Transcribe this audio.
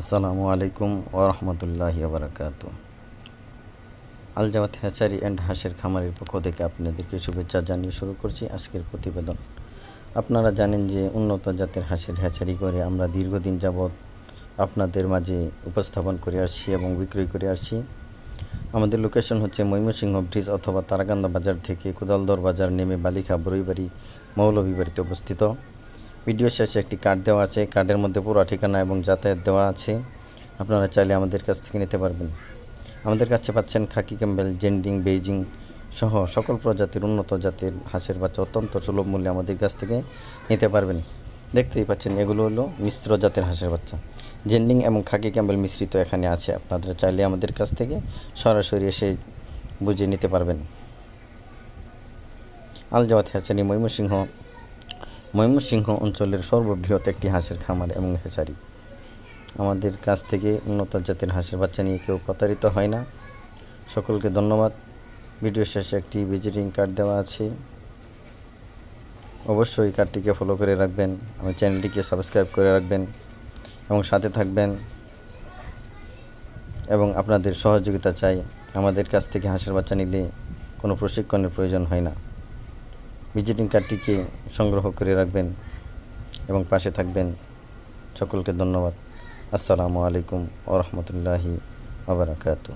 আসসালামু আলাইকুম ওরহমতুল্লাহি বারাকাত আল জামাত হ্যাচারি অ্যান্ড হাঁসের খামারের পক্ষ থেকে আপনাদেরকে শুভেচ্ছা জানিয়ে শুরু করছি আজকের প্রতিবেদন। আপনারা জানেন যে উন্নত জাতের হাঁসের হ্যাচারি করে আমরা দীর্ঘদিন যাবৎ আপনাদের মাঝে উপস্থাপন করে আসছি এবং বিক্রয় করে আসছি। আমাদের লোকেশন হচ্ছে ময়মনসিংহ ব্রিজ অথবা তারাকান্দা বাজার থেকে কুদালদর বাজার নেমে বালিখা বরইবাড়ি মৌলভীবাড়িতে অবস্থিত। ভিডিও শেষে একটি কার্ড দেওয়া আছে। কার্ডের মধ্যে পুরো ঠিকানা এবং যাতায়াত দেওয়া আছে। আপনারা চাইলে আমাদের কাছ থেকে নিতে পারবেন। আমাদের কাছে পাচ্ছেন খাকি ক্যাম্বেল, জেন্ডিং, বেইজিং সহ সকল প্রজাতির উন্নত জাতের হাঁসের বাচ্চা অত্যন্ত সুলভ মূল্যে আমাদের কাছ থেকে নিতে পারবেন। দেখতেই পাচ্ছেন, এগুলো হলো মিশ্র জাতের হাঁসের বাচ্চা। জেন্ডিং এবং খাকি ক্যাম্বেল মিশ্রিত এখানে আছে। আপনারা চাইলে আমাদের কাছ থেকে সরাসরি এসে বুঝে নিতে পারবেন। আলজাওয়াত হ্যাচারি ময়মনসিংহ। ময়মনসিংহ অঞ্চলের সর্ববৃহৎ একটি হাঁসের খামার এবং হ্যাচারি আমাদের কাছ থেকে উন্নত জাতের হাঁসের বাচ্চা নিয়ে কেউ প্রতারিত হয় না। সকলকে ধন্যবাদ। ভিডিও শেষে একটি ভিজিটিং কার্ড দেওয়া আছে। অবশ্যই কার্ডটিকে ফলো করে রাখবেন, আমার চ্যানেলটিকে সাবস্ক্রাইব করে রাখবেন এবং সাথে থাকবেন। এবং আপনাদের সহযোগিতা চাই। আমাদের কাছ থেকে হাঁসের বাচ্চা নিলে কোনো প্রশিক্ষণের প্রয়োজন হয় না। ভিজিটিং কার্ডটিকে সংগ্রহ করে রাখবেন এবং পাশে থাকবেন সকলকে ধন্যবাদ। আসসালামু আলাইকুম ওরহমতুল্লাহি আবরাকাতু